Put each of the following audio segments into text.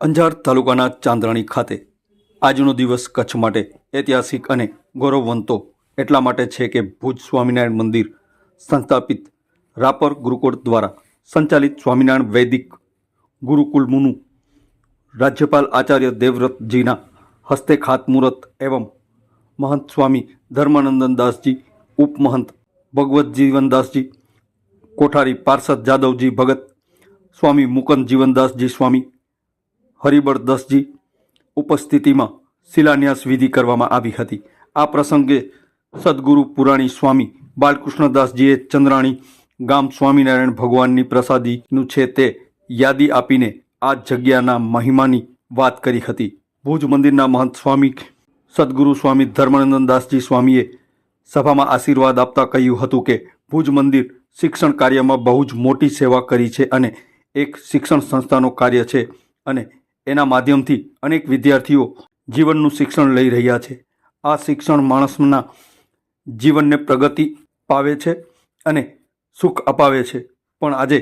અંજાર તાલુકાના ચાંદ્રાણી ખાતે. આજનો દિવસ કચ્છ માટે ઐતિહાસિક અને ગૌરવવંતો. એટલા માટે છે કે ભુજ સ્વામિનારાયણ મંદિર સંસ્થાપિત રાપર ગુરુકુળ દ્વારા સંચાલિત સ્વામિનારાયણ વૈદિક ગુરુકુલમનું રાજ્યપાલ આચાર્ય દેવવ્રતજીના હસ્તે ખાતમુહૂર્ત એવં મહંત સ્વામી ધર્માનંદન દાસજી, ઉપમહંત ભગવત જીવનદાસજી કોઠારી પાર્ષદ જાદવજી ભગત, સ્વામી મુકંદ જીવનદાસજી સ્વામી હરિબળદાસજી ઉપસ્થિતિમાં શિલાન્યાસ વિધિ કરવામાં આવી હતી. આ પ્રસંગે સદગુરુ પુરાણી સ્વામી બાલકૃષ્ણદાસજીએ ચંદ્રાણી ગામ સ્વામિનારાયણ ભગવાનની પ્રસાદીનું છે તે યાદી આપીને આ જગ્યાના મહિમાની વાત કરી હતી. ભુજ મંદિરના મહંત સ્વામી સદગુરુ સ્વામી ધર્માનંદદાસજી સ્વામીએ સભામાં આશીર્વાદ આપતા કહ્યું હતું કે ભુજ મંદિર શિક્ષણ કાર્યમાં બહુ જ મોટી સેવા કરી છે અને એક શિક્ષણ સંસ્થાનું કાર્ય છે અને એના માધ્યમથી અનેક વિદ્યાર્થીઓ જીવનનું શિક્ષણ લઈ રહ્યા છે. આ શિક્ષણ માણસના જીવનને પ્રગતિ પાવે છે અને સુખ અપાવે છે. પણ આજે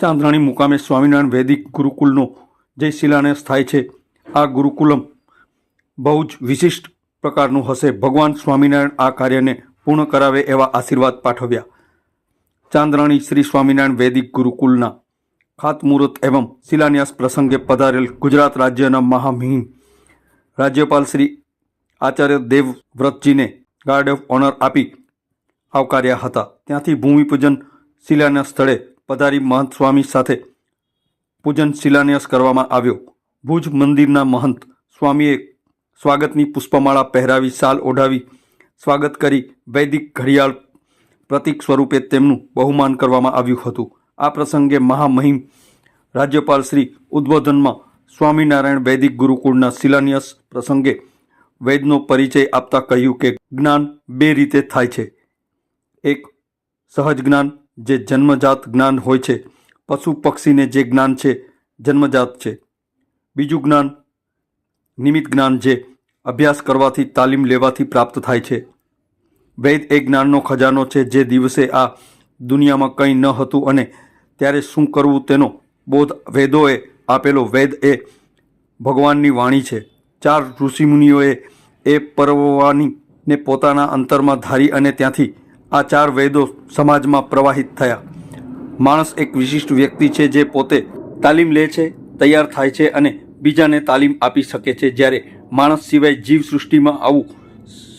ચાંદરાણી મુકામે સ્વામિનારાયણ વૈદિક ગુરુકુલનો જે શિલાન્યાસ થાય છે, આ ગુરુકુલમ બહુ જ વિશિષ્ટ પ્રકારનું હશે. ભગવાન સ્વામિનારાયણ આ કાર્યને પૂર્ણ કરાવે એવા આશીર્વાદ પાઠવ્યા. ચાંદ્રાણી શ્રી સ્વામિનારાયણ વૈદિક ગુરુકુલના ખાતમુહૂર્ત એવં શિલાન્યાસ પ્રસંગે પધારેલ ગુજરાત રાજ્યના મહામહિમ રાજ્યપાલ Shri Acharya દેવવ્રતજીને guard of honour આપી આવકાર્યા હતા. ત્યાંથી ભૂમિપૂજન શિલાન્યાસ સ્થળે પધારી મહંત સ્વામી સાથે પૂજન શિલાન્યાસ કરવામાં આવ્યો. ભુજ મંદિરના મહંત સ્વામીએ સ્વાગતની પુષ્પમાળા પહેરાવી, શાલ ઓઢાવી, સ્વાગત કરી વૈદિક ઘડિયાળ પ્રતીક સ્વરૂપે તેમનું બહુમાન કરવામાં આવ્યું હતું. આ પ્રસંગે મહામહિમ રાજ્યપાલ શ્રી ઉદ્બોધનમાં સ્વામિનારાયણ વૈદિક ગુરુકુળના શિલાન્યાસ પ્રસંગે વૈદનો પરિચય આપતા કહ્યું કે જ્ઞાન બે રીતે થાય છે. એક, સહજ જ્ઞાન, જે જન્મજાત જ્ઞાન હોય છે. પશુ પક્ષીને જે જ્ઞાન છે, જન્મજાત છે. બીજું જ્ઞાન, નિમિત્ત જ્ઞાન, જે અભ્યાસ કરવાથી તાલીમ લેવાથી પ્રાપ્ત થાય છે. વૈદ એ જ્ઞાનનો ખજાનો છે, જે દિવસે આ દુનિયામાં કંઈ ન હતું અને ત્યારે શું કરવું તેનો બોધ વેદોએ આપેલો વેદ એ ભગવાનની વાણી છે. ચાર ઋષિમુનિઓએ એ પરવાનીને પોતાના અંતરમાં ધારી અને ત્યાંથી આ ચાર વેદો સમાજમાં પ્રવાહિત થયા. માણસ એક વિશિષ્ટ વ્યક્તિ છે જે પોતે તાલીમ લે છે, તૈયાર થાય છે અને બીજાને તાલીમ આપી શકે છે. જ્યારે માણસ સિવાય જીવ સૃષ્ટિમાં આવું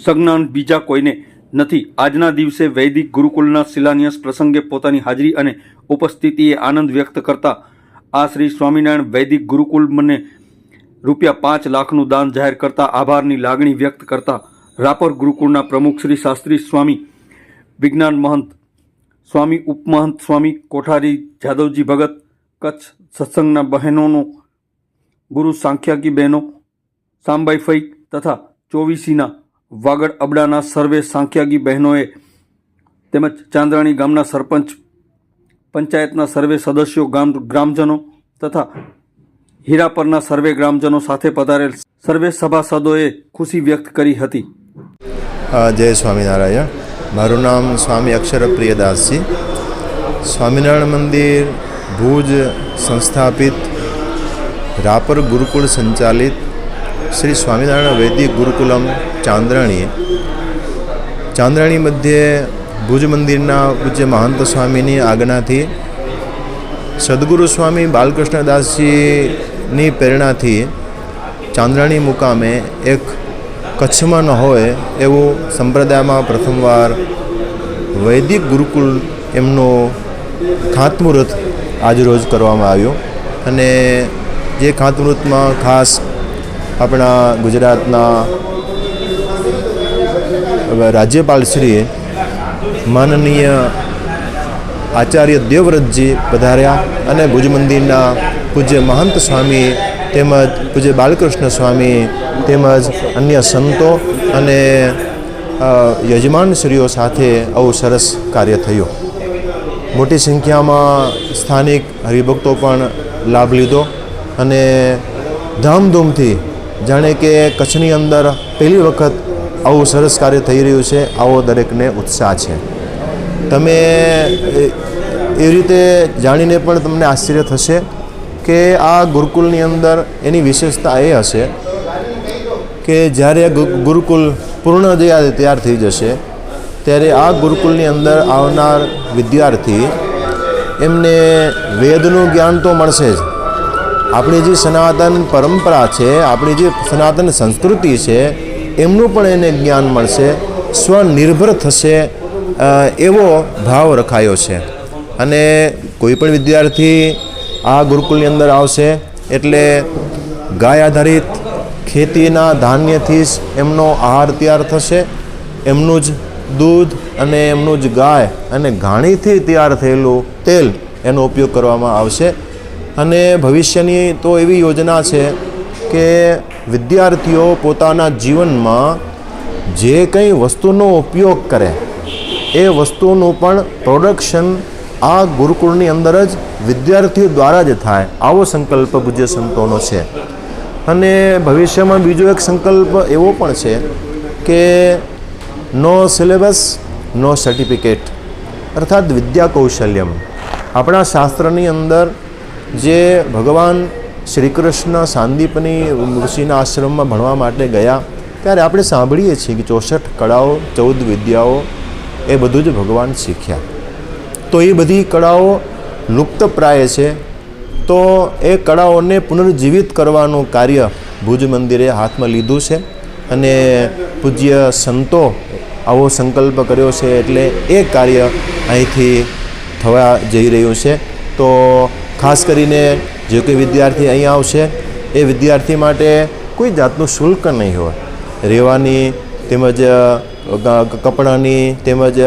સંજ્ઞાન બીજા કોઈને નથી. આજના દિવસે વૈદિક ગુરુકુલના શિલાન્યાસ પ્રસંગે પોતાની હાજરી અને ઉપસ્થિતિએ આનંદ વ્યક્ત કરતા આ શ્રી સ્વામિનારાયણ વૈદિક ગુરુકુલ મને રૂપિયા પાંચ લાખનું દાન જાહેર કરતા આભારની લાગણી વ્યક્ત કરતા રાપર ગુરુકુળના પ્રમુખ શ્રી શાસ્ત્રી સ્વામી, વિજ્ઞાન મહંત સ્વામી, ઉપમહંત સ્વામી, કોઠારી જાદવજી ભગત, કચ્છ સત્સંગના બહેનોનો, ગુરુ સાંખ્યાકી બહેનો, સાંબાઈ ફઈ તથા ચોવીસીના વાગડ અબડાના સર્વે સાંખ્યાગી બહેનોએ તેમજ ચાંદરાણી ગામના સરપંચ, પંચાયતના સર્વે સદસ્યો ગામ, ગ્રામજનો તથા હીરાપરના સર્વે ગ્રામજનો સાથે પધારેલ સર્વે સભાસદોએ ખુશી વ્યક્ત કરી હતી. જય સ્વામિનારાયણ. મારું નામ સ્વામી અક્ષરપ્રિયદાસજી. સ્વામિનારાયણ મંદિર ભુજ સંસ્થાપિત રાપર ગુરુકુળ સંચાલિત શ્રી સ્વામિનારાયણ વૈદિક ગુરુકુલમ ચાંદ્રાણી. ચાંદ્રાણી મધ્યે ભુજ મંદિરના પૂજ્ય મહંત સ્વામીની આજ્ઞાથી સદગુરુ સ્વામી બાલકૃષ્ણદાસજીની પ્રેરણાથી ચાંદ્રાણી મુકામે એક કચ્છમાં ન હોય એવું સંપ્રદાયમાં પ્રથમવાર વૈદિક ગુરુકુલ એમનો ખાતમુહૂર્ત આજરોજ કરવામાં આવ્યો. અને જે ખાતમુહૂર્તમાં ખાસ આપણા ગુજરાતના રાજ્યપાલશ્રીએ માનનીય આચાર્ય દેવવ્રતજી પધાર્યા અને ભુજ મંદિરના પૂજ્ય મહંત સ્વામી તેમજ પૂજ્ય બાલકૃષ્ણ સ્વામી તેમજ અન્ય સંતો અને યજમાનશ્રીઓ સાથે આવું સરસ કાર્ય થયું. મોટી સંખ્યામાં સ્થાનિક હરિભક્તો પણ લાભ લીધો અને ધામધૂમથી જાણે કે કચ્છની અંદર પહેલી વખત આવું સરસ કાર્ય થઈ રહ્યું છે, આવો દરેકને ઉત્સાહ છે. તમે, એ- રીતે જાણીને પણ તમને આશ્ચર્ય થશે કે આ ગુરુકુલની અંદર એની વિશેષતા એ હશે કે જ્યારે ગુરુકુલ પૂર્ણ જયારે તૈયાર થઈ જશે, ત્યારે આ ગુરુકુલની અંદર આવનાર વિદ્યાર્થી એમને વેદનું જ્ઞાન તો મળશે જ. આપણી જે સનાતન પરંપરા છે, આપણી જે સનાતન સંસ્કૃતિ છે એમનું પણ એને જ્ઞાન મળશે, સ્વનિર્ભર થશે એવો ભાવ રખાયો છે. અને કોઈ પણ વિદ્યાર્થી આ ગુરુકુલની અંદર આવશે એટલે ગાય આધારિત ખેતીના ધાન્યથી જ એમનો આહાર તૈયાર થશે, એમનું જ દૂધ અને એમનું જ ગાય અને ઘાણીથી તૈયાર થયેલું તેલ એનો ઉપયોગ કરવામાં આવશે. અને ભવિષ્યની તો એવી યોજના છે કે વિદ્યાર્થીઓ પોતાના જીવનમાં જે કંઈ વસ્તુનો ઉપયોગ કરે, એ વસ્તુનું પણ પ્રોડક્શન આ ગુરુકુળની અંદર જ વિદ્યાર્થીઓ દ્વારા જ થાય. આવો સંકલ્પ પૂજ્ય સંતોનો છે. અને ભવિષ્યમાં બીજો એક સંકલ્પ એવો પણ છે કે નો સિલેબસ નો સર્ટિફિકેટ અર્થાત વિદ્યા કૌશલ્યમ આપણા શાસ્ત્રની અંદર જે ભગવાન શ્રી કૃષ્ણ સાંદીપની ઋષિના આશ્રમમાં ભણવા માટે ગયા. ત્યારે આપણે સાંભળીએ છીએ કે ચોસઠ કળાઓ, ચૌદ વિદ્યાઓ, એ બધું જ ભગવાન શીખ્યા. તો એ બધી કળાઓ લુપ્તપ્રાય છે. તો એ કળાઓને પુનર્જીવિત કરવાનું કાર્ય ભુજ મંદિરે હાથમાં લીધું છે અને પૂજ્ય સંતો આવો સંકલ્પ કર્યો છે એટલે એ કાર્ય અહીંથી થવા જઈ રહ્યું છે. તો ખાસ કરીને જે કોઈ વિદ્યાર્થી અહીં આવશે, એ વિદ્યાર્થી માટે કોઈ જાતનું શુલ્ક નહીં હોય. રહેવાની તેમજ કપડાની તેમજ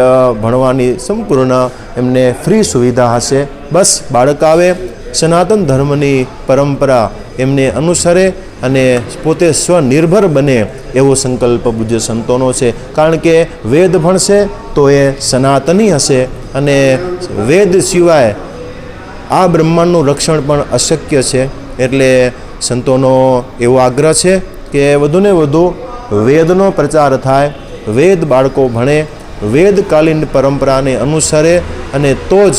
ભણવાની સંપૂર્ણ એમને ફ્રી સુવિધા હશે. બસ, બાળક આવે, સનાતન ધર્મની પરંપરા એમને અનુસરે અને પોતે સ્વનિર્ભર બને એવો સંકલ્પ પૂજ્ય સંતોનો છે. કારણ કે વેદ ભણશે તો એ સનાતની હશે અને વેદ સિવાય આ બ્રહ્માંડનું રક્ષણ પણ અશક્ય છે, એટલે સંતોનો એવો આગ્રહ છે કે વધુને વધુ વેદનો પ્રચાર થાય, વેદ બાળકો ભણે વેદકાલીન પરંપરાને અનુસરે અને તો જ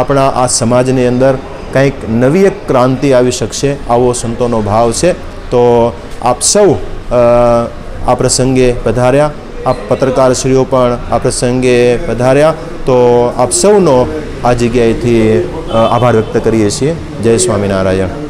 આપણા આ સમાજની અંદર કંઈક નવી એક ક્રાંતિ આવી શકશે, આવો સંતોનો ભાવ છે. તો આપ સૌ આ પ્રસંગે પધાર્યા, આપ પત્રકારશ્રીઓ પણ આ પ્રસંગે પધાર્યા. તો આપ સૌનો આ જગ્યાએથી આભાર વ્યક્ત કરીએ છીએ. જય સ્વામિનારાયણ.